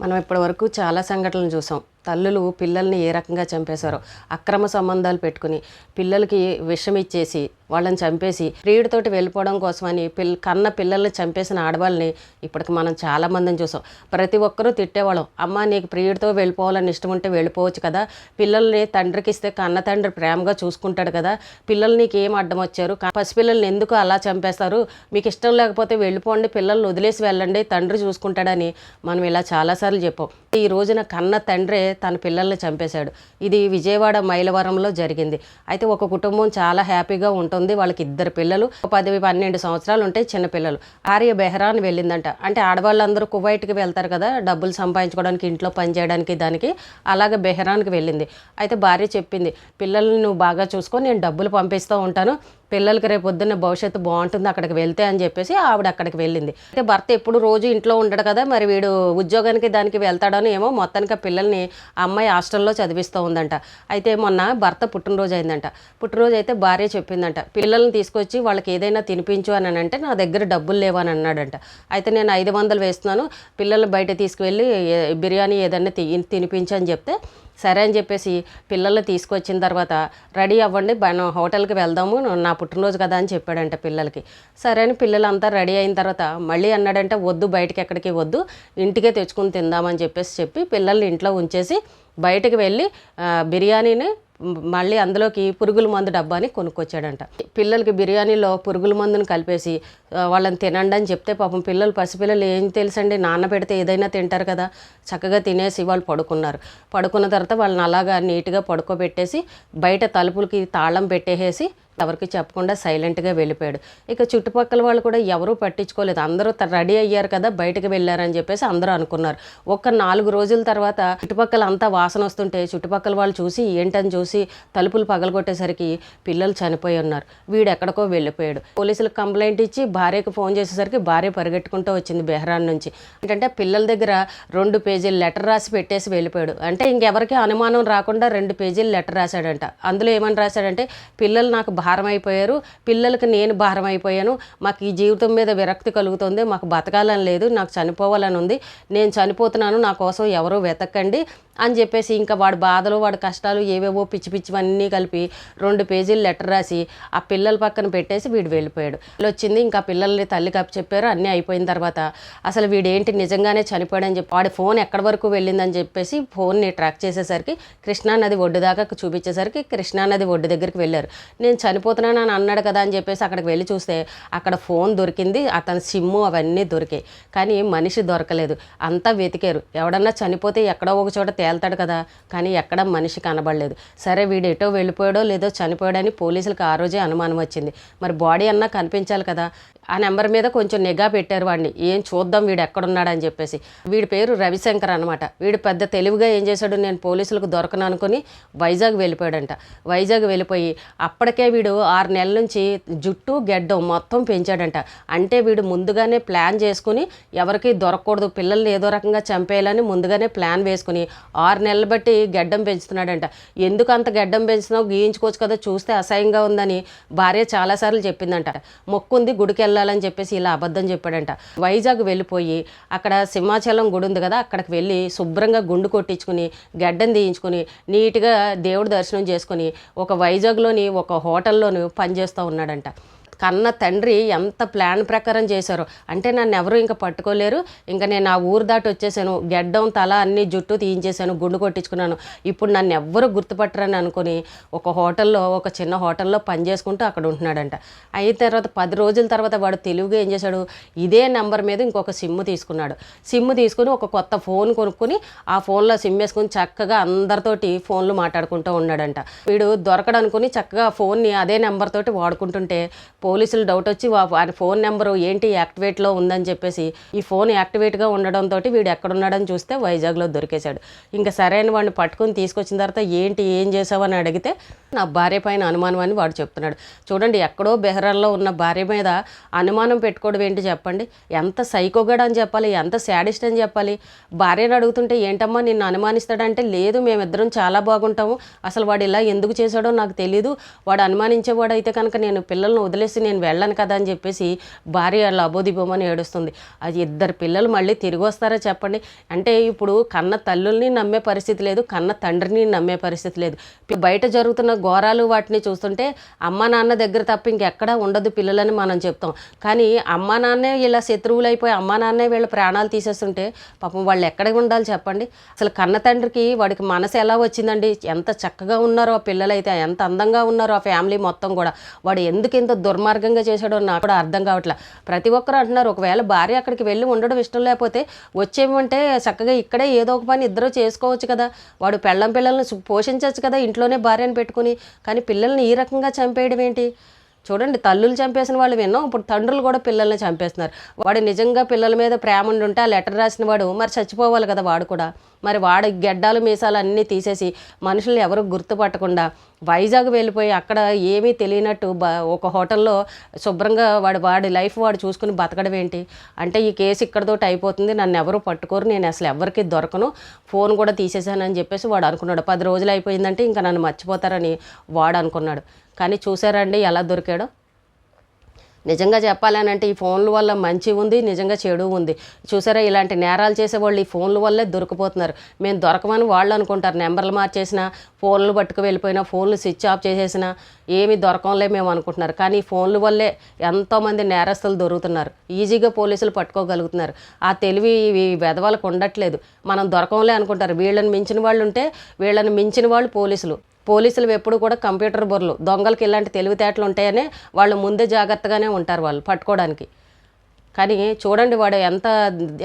మనం ఇప్పటి వరకు చాలా సంఘటనలు చూసాం. తల్లులు పిల్లల్ని ఏ రకంగా చంపేశారో అక్రమ సంబంధాలు పెట్టుకుని పిల్లలకి విషం ఇచ్చేసి వాళ్ళని చంపేసి ప్రియుడితోటి వెళ్ళిపోవడం కోసమని పిల్ల కన్న పిల్లల్ని చంపేసిన ఆడవాళ్ళని ఇప్పటికి మనం చాలా మందిని చూసాం. ప్రతి ఒక్కరూ తిట్టేవాళ్ళం. అమ్మ నీకు ప్రియుడితో వెళ్ళిపోవాలని ఇష్టం ఉంటే వెళ్ళిపోవచ్చు కదా. పిల్లల్ని తండ్రికి ఇస్తే కన్న తండ్రి ప్రేమగా చూసుకుంటాడు కదా. పిల్లలు నీకు ఏం అడ్డం వచ్చారు? పసిపిల్లల్ని ఎందుకు అలా చంపేస్తారు? మీకు ఇష్టం లేకపోతే వెళ్ళిపోండి పిల్లల్ని వదిలేసి వెళ్ళండి తండ్రి చూసుకుంటాడని మనం ఇలా చాలాసార్లు చెప్పాం. ఈ రోజున కన్న తండ్రే తన పిల్లల్ని చంపేశాడు. ఇది విజయవాడ మైలవరంలో జరిగింది. అయితే ఒక కుటుంబం చాలా హ్యాపీగా ఉంటుంది వాళ్ళకి ఇద్దరు పిల్లలు. పది పన్నెండు సంవత్సరాలు ఉంటాయి చిన్న పిల్లలు. ఆర్య బెహరాన్ వెళ్ళిందంట. అంటే ఆడవాళ్ళందరూ కువైట్కి వెళ్తారు కదా డబ్బులు సంపాదించుకోవడానికి ఇంట్లో పని చేయడానికి దానికి. అలాగే బెహరాన్కి వెళ్ళింది. అయితే భార్య చెప్పింది పిల్లల్ని నువ్వు బాగా చూసుకో నేను డబ్బులు పంపిస్తూ ఉంటాను. పిల్లలకి రేపు పొద్దున్న భవిష్యత్తు బాగుంటుంది అక్కడికి వెళ్తే అని చెప్పేసి ఆవిడ అక్కడికి వెళ్ళింది. అయితే భర్త ఎప్పుడు రోజు ఇంట్లో ఉండడు కదా మరి వీడు ఉద్యోగానికి దానికి వెళ్తాడని ఏమో మొత్తానికి ఆ పిల్లల్ని అమ్మాయి హాస్టల్లో చదివిస్తూ ఉందంట. అయితే మొన్న భర్త పుట్టినరోజు అయిందంట. పుట్టినరోజు అయితే భార్య చెప్పిందంట పిల్లల్ని తీసుకొచ్చి వాళ్ళకి ఏదైనా తినిపించు అని అంటే నా దగ్గర డబ్బులు లేవు అని అన్నాడంట. అయితే నేను ఐదు వందలు వేస్తున్నాను పిల్లలు బయట తీసుకువెళ్ళి బిర్యానీ ఏదైనా తి తినిపించు అని చెప్తే సరే అని చెప్పేసి పిల్లల్ని తీసుకొచ్చిన తర్వాత రెడీ అవ్వండి మనం హోటల్కి వెళ్దాము నా పుట్టినరోజు కదా అని చెప్పాడంట పిల్లలకి. సరే అని పిల్లలంతా రెడీ అయిన తర్వాత మళ్ళీ అన్నాడంటే వద్దు బయటకి ఎక్కడికి వద్దు ఇంటికే తెచ్చుకుని తిందామని చెప్పేసి చెప్పి పిల్లల్ని ఇంట్లో ఉంచేసి బయటకు వెళ్ళి బిర్యానీని మళ్ళీ అందులోకి పురుగుల మందు డబ్బాని కొనుక్కొచ్చాడంట. పిల్లలకి బిర్యానీలో పురుగుల మందుని కలిపేసి వాళ్ళని తినండి అని చెప్తే పాపం పిల్లలు పసిపిల్లలు ఏం తెలుసండి? నాన్న పెడితే ఏదైనా తింటారు కదా. చక్కగా తినేసి వాళ్ళు పడుకున్నారు. పడుకున్న తర్వాత వాళ్ళని అలాగా నీట్గా పడుకోబెట్టేసి బయట తలుపులకి తాళం పెట్టేసేసి ఎవరికి చెప్పకుండా సైలెంట్గా వెళ్ళిపోయాడు. ఇక చుట్టుపక్కల వాళ్ళు కూడా ఎవరూ పట్టించుకోలేదు. అందరూ రెడీ అయ్యారు కదా బయటకు వెళ్ళారని చెప్పేసి అందరూ అనుకున్నారు. ఒక నాలుగు రోజుల తర్వాత చుట్టుపక్కల అంతా వాసన వస్తుంటే చుట్టుపక్కల వాళ్ళు చూసి ఏంటని చూసి తలుపులు పగలగొట్టేసరికి పిల్లలు చనిపోయి ఉన్నారు. వీడు ఎక్కడికో వెళ్ళిపోయాడు. పోలీసులకు కంప్లైంట్ ఇచ్చి భార్యకు ఫోన్ చేసేసరికి భార్య పరిగెట్టుకుంటూ వచ్చింది బెహ్రాన్ నుంచి. ఏంటంటే పిల్లల దగ్గర రెండు పేజీలు లెటర్ రాసి పెట్టేసి వెళ్ళిపోయాడు. అంటే ఇంకెవరికి అనుమానం రాకుండా రెండు పేజీలు లెటర్ రాశాడంట. అందులో ఏమని రాశాడంటే పిల్లలు నాకు భారం అయిపోయారు పిల్లలకి నేను భారం అయిపోయాను మాకు ఈ జీవితం మీద విరక్తి కలుగుతుంది. మాకు బతకాలని లేదు. నాకు చనిపోవాలని ఉంది. నేను చనిపోతున్నాను. నా కోసం ఎవరో వెతకండి. అని చెప్పేసి ఇంకా వాడి బాధలు వాడి కష్టాలు ఏవేవో పిచ్చి పిచ్చివన్నీ కలిపి రెండు పేజీలు లెటర్ రాసి ఆ పిల్లల పక్కన పెట్టేసి వీడు వెళ్ళిపోయాడు. వీళ్ళు వచ్చింది ఇంకా పిల్లల్ని తల్లి కప్పు చెప్పారు అన్నీ అయిపోయిన తర్వాత అసలు వీడేంటి నిజంగానే చనిపోయాడని చెప్పి వాడి ఫోన్ ఎక్కడి వరకు వెళ్ళిందని చెప్పేసి ఫోన్ని ట్రాక్ చేసేసరికి కృష్ణానది ఒడ్డు దాకా చూపించేసరికి కృష్ణానది ఒడ్డు దగ్గరికి వెళ్ళారు. నేను చనిపోతున్నాను అని అన్నాడు కదా అని చెప్పేసి అక్కడికి వెళ్ళి చూస్తే అక్కడ ఫోన్ దొరికింది అతని సిమ్ము అవన్నీ దొరికాయి. కానీ మనిషి దొరకలేదు. అంతా వెతికారు. ఎవడన్నా చనిపోతే ఎక్కడో ఒక చోట తేల్తాడు కదా కానీ ఎక్కడ మనిషి కనబడలేదు. సరే వీడు ఎటో వెళ్ళిపోయాడో లేదో చనిపోయాడని పోలీసులకు ఆ రోజే అనుమానం వచ్చింది. మరి బాడీ అన్నా కనిపించాలి కదా. ఆ నెంబర్ మీద కొంచెం నిఘా పెట్టారు వాడిని. ఏం చూద్దాం వీడు ఎక్కడున్నాడని చెప్పేసి. వీడి పేరు రవిశంకర్ అనమాట వీడు పెద్ద తెలివిగా ఏం చేశాడు నేను పోలీసులకు దొరకను అనుకుని వైజాగ్ వెళ్ళిపోయాడంట. వైజాగ్ వెళ్ళిపోయి అప్పటికే వీడు ఆరు నెలల నుంచి జుట్టు గెడ్డం మొత్తం పెంచాడంట. అంటే వీడు ముందుగానే ప్లాన్ చేసుకుని ఎవరికి దొరకకూడదు పిల్లల్ని ఏదో రకంగా చంపేయాలని ముందుగానే ప్లాన్ వేసుకుని ఆరు నెలలు బట్టి గెడ్డం పెంచుతున్నాడంట. ఎందుకు అంత గెడ్డం పెంచుతున్నావు? గీయించుకోవచ్చు కదా చూస్తే అసహ్యంగా ఉందని భార్య చాలాసార్లు చెప్పిందంట. మొక్కుంది గుడికి వెళ్ళాలని చెప్పేసి ఇలా అబద్ధం చెప్పాడంట. వైజాగ్ వెళ్ళిపోయి అక్కడ సింహాచలం గుడి ఉంది కదా అక్కడికి వెళ్ళి శుభ్రంగా గుండు కొట్టించుకుని గడ్డం తీయించుకుని నీట్గా దేవుడి దర్శనం చేసుకుని ఒక వైజాగ్లోని ఒక హోటల్లోని పనిచేస్తూ ఉన్నాడంట. కన్న తండ్రి ఎంత ప్లాన్ ప్రకారం చేశారు. అంటే నన్ను ఎవరు ఇంకా పట్టుకోలేరు. ఇంకా నేను ఆ ఊరు దాటి వచ్చేసాను. గెడ్డం తల అన్ని జుట్టు తీయించేశాను గుండు కొట్టించుకున్నాను. ఇప్పుడు నన్ను ఎవ్వరు గుర్తుపట్టరని అనుకుని ఒక హోటల్లో ఒక చిన్న హోటల్లో పని చేసుకుంటూ అక్కడ ఉంటున్నాడంట. అయిన తర్వాత పది రోజుల తర్వాత వాడు తెలుగుగా ఏం చేశాడు? ఇదే నెంబర్ మీద ఇంకొక సిమ్ తీసుకున్నాడు. సిమ్ తీసుకుని ఒక కొత్త ఫోన్ కొనుక్కొని ఆ ఫోన్లో సిమ్ వేసుకుని చక్కగా అందరితోటి ఫోన్లు మాట్లాడుకుంటూ ఉన్నాడంట. వీడు దొరకడనుకుని చక్కగా ఫోన్ని అదే నెంబర్ తోటి వాడుకుంటుంటే పోలీసులు డౌట్ వచ్చి వా- వాడి ఫోన్ నెంబరు ఏంటి? యాక్టివేట్లో ఉందని చెప్పేసి ఈ ఫోన్ యాక్టివేట్గా ఉండడంతో వీడు ఎక్కడున్నాడని చూస్తే వైజాగ్లో దొరికేశాడు. ఇంకా సరైన వాడిని పట్టుకుని తీసుకొచ్చిన తర్వాత ఏంటి ఏం చేసావని అడిగితే నా భార్య పైన అనుమానం అని వాడు చెప్తున్నాడు. చూడండి ఎక్కడో బెహరాల్లో ఉన్న భార్య మీద అనుమానం పెట్టుకోవడం ఏంటి చెప్పండి? ఎంత సైకోగాడు అని చెప్పాలి? ఎంత శాడిస్ట్ అని చెప్పాలి? భార్యను అడుగుతుంటే ఏంటమ్మా నిన్ను అనుమానిస్తాడంటే లేదు మేమిద్దరం చాలా బాగుంటాము. అసలు వాడు ఇలా ఎందుకు చేశాడో నాకు తెలీదు. వాడు అనుమానించేవాడు అయితే కనుక నేను పిల్లల్ని వదిలేసి చెప్పేసి నేను వెళ్ళను కదా అని చెప్పేసి భార్య లబోదిబోమని ఏడుస్తుంది. అది ఇద్దరు పిల్లలు మళ్ళీ తిరిగి వస్తారా చెప్పండి? అంటే ఇప్పుడు కన్న తల్లుల్ని నమ్మే పరిస్థితి లేదు కన్న తండ్రిని నమ్మే పరిస్థితి లేదు. బయట జరుగుతున్న ఘోరాలు వాటిని చూస్తుంటే అమ్మ నాన్న దగ్గర తప్ప ఇంకెక్కడా ఉండదు పిల్లలని మనం చెప్తాం. కానీ అమ్మ నాన్నే ఇలా శత్రువులు అయిపోయి అమ్మ నాన్నే వీళ్ళ ప్రాణాలు తీసేస్తుంటే పాపం వాళ్ళు ఎక్కడ ఉండాలి చెప్పండి? అసలు కన్న తండ్రికి వాడికి మనసు ఎలా వచ్చిందండి? ఎంత చక్కగా ఉన్నారో ఆ పిల్లలైతే ఎంత అందంగా ఉన్నారో ఆ ఫ్యామిలీ మొత్తం కూడా. వాడు ఎందుకు ఇంత దుర్మార్గంగా చేశాడో నాకు కూడా అర్థం కావట్లే. ప్రతి ఒక్కరు అంటున్నారు ఒకవేళ భార్య అక్కడికి వెళ్ళి ఉండడం ఇష్టం లేకపోతే వచ్చేమంటే చక్కగా ఇక్కడే ఏదో ఒక పని ఇద్దరు చేసుకోవచ్చు కదా. వాడు పెళ్ళం పిల్లల్ని పోషించవచ్చు కదా ఇంట్లోనే భార్యను పెట్టుకుని. కానీ పిల్లల్ని ఈ రకంగా చంపేయడం ఏంటి? చూడండి తల్లులు చంపేసిన వాళ్ళు విన్నాం. ఇప్పుడు తండ్రులు కూడా పిల్లల్ని చంపేస్తున్నారు. వాడు నిజంగా పిల్లల మీద ప్రేమ ఉంటే ఆ లెటర్ రాసిన వాడు మరి చచ్చిపోవాలి కదా వాడు కూడా. మరి వాడు గెడ్డాలు మీసాలు అన్నీ తీసేసి మనుషుల్ని ఎవరు గుర్తుపట్టకుండా వైజాగ్ వెళ్ళిపోయి అక్కడ ఏమీ తెలియనట్టు బ ఒక హోటల్లో శుభ్రంగా వాడు వాడి లైఫ్ వాడు చూసుకుని బతకడం ఏంటి? అంటే ఈ కేసు ఇక్కడతోటి అయిపోతుంది. నన్ను ఎవరు పట్టుకోరు. నేను అసలు ఎవరికి దొరకను. ఫోన్ కూడా తీసేశానని చెప్పేసి వాడు అనుకున్నాడు. పది రోజులు అయిపోయిందంటే ఇంకా నన్ను మర్చిపోతారని వాడు అనుకున్నాడు. కానీ చూసారండి ఎలా దొరికాడో. నిజంగా చెప్పాలని అంటే ఈ ఫోన్ల వల్ల మంచి ఉంది నిజంగా చెడు ఉంది. చూసారా ఇలాంటి నేరాలు చేసే వాళ్ళు ఈ ఫోన్ల వల్లే దొరికిపోతున్నారు. మేము దొరకమని వాళ్ళు అనుకుంటారు. నెంబర్లు మార్చేసినా ఫోన్లు పట్టుకు వెళ్ళిపోయినా ఫోన్లు స్విచ్ ఆఫ్ చేసేసిన ఏమి దొరకంలే మేము అనుకుంటున్నారు. కానీ ఈ ఫోన్ల వల్లే ఎంతోమంది నేరస్తులు దొరుకుతున్నారు. ఈజీగా పోలీసులు పట్టుకోగలుగుతున్నారు. ఆ తెలివి ఈ వెధవాళ్ళకు ఉండట్లేదు. మనం దొరకంలే అనుకుంటారు. వీళ్ళని మించిన వాళ్ళు ఉంటే వీళ్ళని మించిన వాళ్ళు పోలీసులు. పోలీసులు ఎప్పుడు కూడా కంప్యూటర్ బొర్రలు. దొంగలకి ఇలాంటి తెలివితేటలు ఉంటాయనే వాళ్ళు ముందే జాగ్రత్తగానే ఉంటారు వాళ్ళు పట్టుకోవడానికి. కానీ చూడండి వాడు ఎంత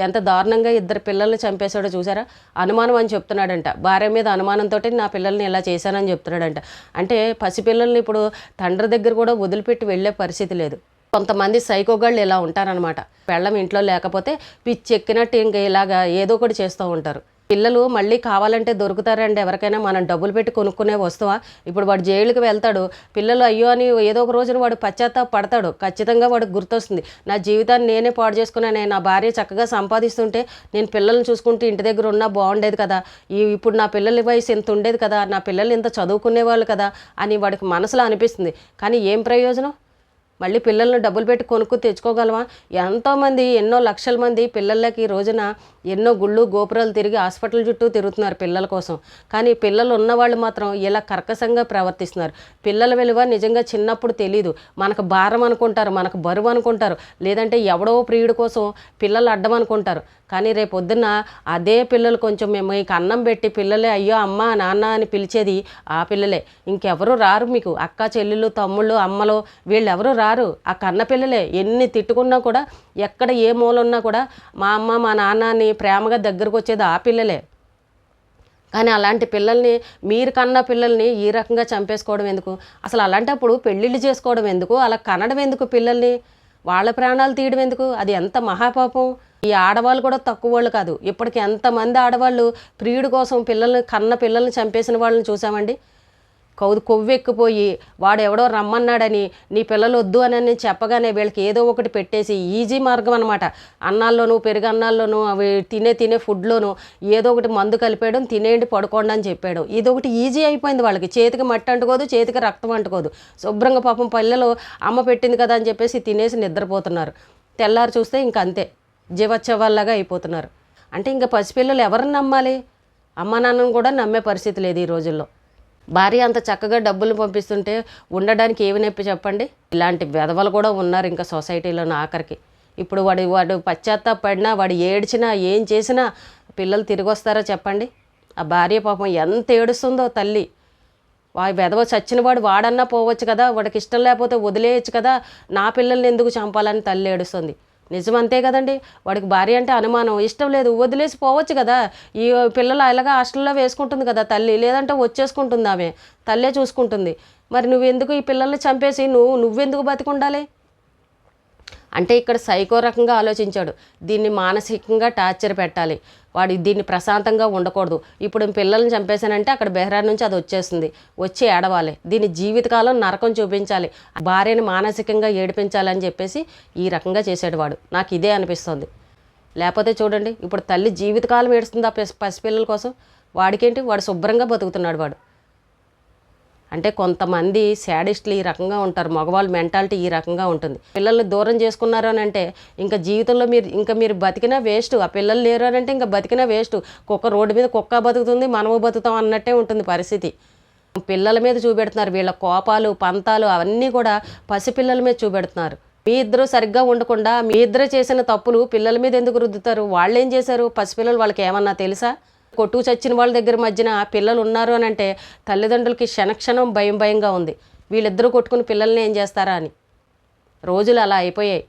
ఎంత దారుణంగా ఇద్దరు పిల్లల్ని చంపేశాడో చూసారా? అనుమానం అని చెప్తున్నాడంట. భార్య మీద అనుమానంతో నా పిల్లల్ని ఇలా చేశానని చెప్తున్నాడంట. అంటే పసిపిల్లల్ని ఇప్పుడు తండ్రి దగ్గర కూడా వదిలిపెట్టి వెళ్ళే పరిస్థితి లేదు. కొంతమంది సైకోగాళ్ళు ఇలా ఉంటారనమాట పెళ్ళం ఇంట్లో లేకపోతే పిచ్చి ఎక్కినట్టు ఇంకా ఇలాగా ఏదో ఒకటి చేస్తూ ఉంటారు. పిల్లలు మళ్ళీ కావాలంటే దొరుకుతారండి. ఎవరికైనా మనం డబ్బులు పెట్టి కొనుక్కునే వస్తువా? ఇప్పుడు వాడు జైలుకి వెళ్తాడు. పిల్లలు అయ్యో అని ఏదో ఒక రోజున వాడు పశ్చాత్తాప పడతాడు ఖచ్చితంగా వాడికి గుర్తొస్తుంది. నా జీవితాన్ని నేనే పాడు చేసుకున్నాను. నా భార్య చక్కగా సంపాదిస్తుంటే నేను పిల్లల్ని చూసుకుంటూ ఇంటి దగ్గర ఉన్నా బాగుండేది కదా. ఇప్పుడు నా పిల్లల వయసు ఇంత ఉండేది కదా. నా పిల్లలు ఇంత చదువుకునేవాళ్ళు కదా అని వాడికి మనసులో అనిపిస్తుంది. కానీ ఏం ప్రయోజనం? మళ్ళీ పిల్లల్ని డబ్బులు పెట్టి కొనుక్కు తెచ్చుకోగలమా ఎంతోమంది ఎన్నో లక్షల మంది పిల్లలకి ఈ రోజున ఎన్నో గుళ్ళు గోపురాలు తిరిగి హాస్పిటల్ చుట్టూ తిరుగుతున్నారు పిల్లల కోసం. కానీ పిల్లలు ఉన్నవాళ్ళు మాత్రం ఇలా కర్కశంగా ప్రవర్తిస్తున్నారు. పిల్లల విలువ నిజంగా చిన్నప్పుడు తెలీదు. మనకు భారం అనుకుంటారు మనకు బరువు అనుకుంటారు. లేదంటే ఎవడో ప్రియుడి కోసం పిల్లలు అడ్డం అనుకుంటారు. కానీ రేపు పొద్దున్న అదే పిల్లలు కొంచెం మేము మీకు అన్నం పెట్టి పిల్లలే అయ్యో అమ్మ నాన్న అని పిలిచేది ఆ పిల్లలే. ఇంకెవరు రారు మీకు. అక్క చెల్లెళ్ళు తమ్ముళ్ళు అమ్మలు వీళ్ళెవరూ రారు. ఆ కన్న పిల్లలే ఎన్ని తిట్టుకున్నా కూడా ఎక్కడ ఏ మూల ఉన్నా కూడా మా అమ్మ మా నాన్నని ప్రేమగా దగ్గరకు వచ్చేది ఆ పిల్లలే. కానీ అలాంటి పిల్లల్ని మీరు కన్న పిల్లల్ని ఈ రకంగా చంపేసుకోవడం ఎందుకు? అసలు అలాంటప్పుడు పెళ్ళిళ్ళు చేసుకోవడం ఎందుకు? అలా కనడం ఎందుకు పిల్లల్ని? వాళ్ళ ప్రాణాలు తీయడం ఎందుకు? అది ఎంత మహాపాపం. ఈ ఆడవాళ్ళు కూడా తక్కువ వాళ్ళు కాదు. ఇప్పటికి ఎంతమంది ఆడవాళ్ళు ప్రియుడి కోసం పిల్లల్ని కన్న పిల్లల్ని చంపేసిన వాళ్ళని చూసామండి? కౌదు కొవ్వెక్కిపోయి వాడు ఎవడో రమ్మన్నాడని నీ పిల్లలు వద్దు అని నేను చెప్పగానే వీళ్ళకి ఏదో ఒకటి పెట్టేసి ఈజీ మార్గం అనమాట అన్నాల్లోనూ పెరుగు అన్నాల్లోనూ అవి తినే తినే ఫుడ్లోనూ ఏదో ఒకటి మందు కలిపేయడం తినేయండి పడుకోండి అని చెప్పాడు. ఇది ఒకటి ఈజీ అయిపోయింది వాళ్ళకి. చేతికి మట్టి అంటుకోదు చేతికి రక్తం అంటుకోదు. శుభ్రంగా పాపం పిల్లలు అమ్మ పెట్టింది కదా అని చెప్పేసి తినేసి నిద్రపోతున్నారు. తెల్లారి చూస్తే ఇంక అంతే. జీవచ్చవాళ్ళగా అయిపోతున్నారు. అంటే ఇంకా పసిపిల్లలు ఎవరిని నమ్మాలి? అమ్మ నాన్నను కూడా నమ్మే పరిస్థితి లేదు ఈ రోజుల్లో. భార్య అంత చక్కగా డబ్బులు పంపిస్తుంటే ఉండడానికి ఏమి నొప్పి చెప్పండి? ఇలాంటి వెధవలు కూడా ఉన్నారు ఇంకా సొసైటీలో ఆఖరికి. ఇప్పుడు వాడు వాడు పశ్చాత్తాపడినా వాడు ఏడ్చినా ఏం చేసినా పిల్లలు తిరిగి వస్తారో చెప్పండి? ఆ భార్య పాపం ఎంత ఏడుస్తుందో తల్లి. వా వెధవ చచ్చినవాడు వాడన్నా పోవచ్చు కదా వాడికి ఇష్టం లేకపోతే వదిలేయచ్చు కదా నా పిల్లల్ని ఎందుకు చంపాలని తల్లి ఏడుస్తుంది? నిజం అంతే కదండి. వాడికి భార్య అంటే అనుమానం. ఇష్టం లేదు వదిలేసి పోవచ్చు కదా. ఈ పిల్లలు అలాగా హాస్టల్లో వేసుకుంటుంది కదా తల్లి. లేదంటే వచ్చేసుకుంటుంది ఆమె. తల్లే చూసుకుంటుంది. మరి నువ్వెందుకు ఈ పిల్లల్ని చంపేసి నువ్వు నువ్వెందుకు బతికుండాలి? అంటే ఇక్కడ సైకో రకంగా ఆలోచించాడు. దీన్ని మానసికంగా టార్చర్ పెట్టాలి. వాడు దీన్ని ప్రశాంతంగా ఉండకూడదు. ఇప్పుడు పిల్లల్ని చంపేశానంటే అక్కడ బెహ్రాన్ నుంచి అది వచ్చేస్తుంది. వచ్చి ఏడవాలి. దీని జీవితకాలం నరకం చూపించాలి. భార్యని మానసికంగా ఏడిపించాలని చెప్పేసి ఈ రకంగా చేశాడు వాడు. నాకు ఇదే అనిపిస్తుంది. లేకపోతే చూడండి ఇప్పుడు తల్లి జీవితకాలం ఏడుస్తుంది ఆ పసిపిల్లల కోసం? వాడికేంటి? వాడు శుభ్రంగా బతుకుతున్నాడు వాడు. అంటే కొంతమంది శాడిస్టులు ఈ రకంగా ఉంటారు మగవాళ్ళ మెంటాలిటీ ఈ రకంగా ఉంటుంది. పిల్లల్ని దూరం చేసుకున్నారు అని అంటే ఇంకా జీవితంలో మీరు ఇంకా మీరు బతికినా వేస్ట్. ఆ పిల్లలు లేరు అని అంటే ఇంకా బతికినా వేస్ట్. కుక్క రోడ్డు మీద కుక్క బతుకుతుంది మనము బతుకుతాం అన్నట్టే ఉంటుంది పరిస్థితి. పిల్లల మీద చూపెడుతున్నారు వీళ్ళ కోపాలు పంతాలు అవన్నీ కూడా పసిపిల్లల మీద చూపెడుతున్నారు. మీ ఇద్దరు సరిగ్గా ఉండకుండా మీ ఇద్దరు చేసిన తప్పులు పిల్లల మీద ఎందుకు రుద్దుతారు? వాళ్ళు ఏం చేశారు? పసిపిల్లలు వాళ్ళకి ఏమన్నా తెలుసా? కొట్టు చచ్చిన వాళ్ళ దగ్గర మధ్యన పిల్లలు ఉన్నారు అని అంటే తల్లిదండ్రులకి క్షణక్షణం భయం భయంగా ఉంది. వీళ్ళిద్దరూ కొట్టుకుని పిల్లల్ని ఏం చేస్తారా అని. రోజులు అలా అయిపోయాయి.